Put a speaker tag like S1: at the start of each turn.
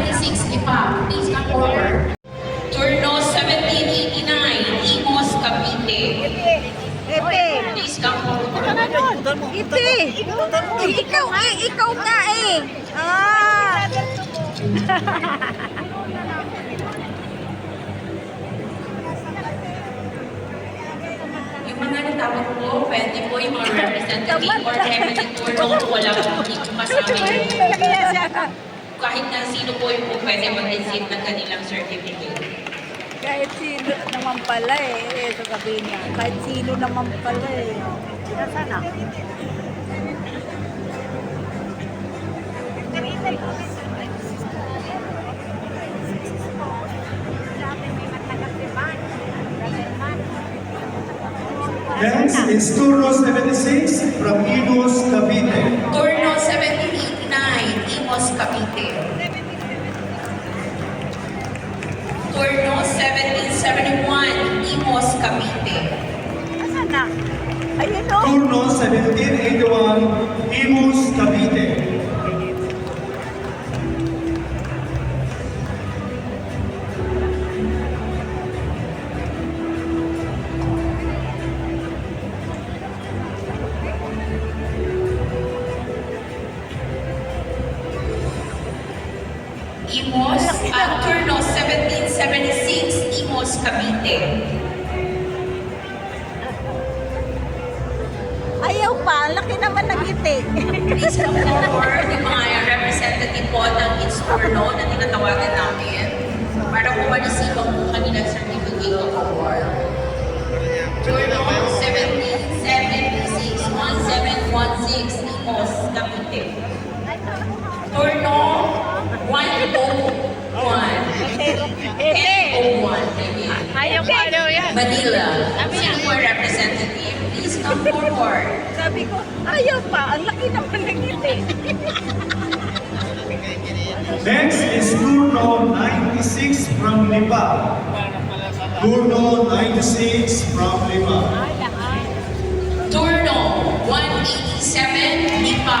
S1: 76 Lipa. Please come forward. Turno 1789, Imos, Cavite. Please come forward.
S2: Eh, ikaw eh. Ikaw nga eh. Ah.
S1: Mga natawag po, pwede po yung mga representative or eminent turno po wala po hindi kasama yung kahit na sino po yung po pwede mag-receive ng kanilang certificate.
S2: Kahit sino naman pala eh. Eh, sasabihin niya. Kahit sino naman pala eh. Nasaan na?
S3: Next is Turno 76 from Imus, Cavite.
S1: Turno 1789, Imos, Cavite. Turno 1771, Imos, Cavite.
S2: Nasaan na? Ayun o.
S3: Turno 1781,
S1: Imos, uh, Turno 1776, Imos, Cavite.
S2: Ayaw pa. Laki naman ng ngiti.
S1: Please come forward yung mga representative po ng Insturno na tinatawagan namin para ang po kanilang certificate of award. Turno 1776, 1716, Imos, Cavite. Turno 101.
S2: Epe.
S1: 1001, maybe.
S2: Ayaw pa daw yan.
S1: Manila. Sino ang representative? Please come forward.
S2: Sabi ko, ayaw pa. Ang laki naman ng ngiti.
S3: Next is Turno 96 from Lipa. Turno 96 from Lipa.
S1: Turno 187, Lipa.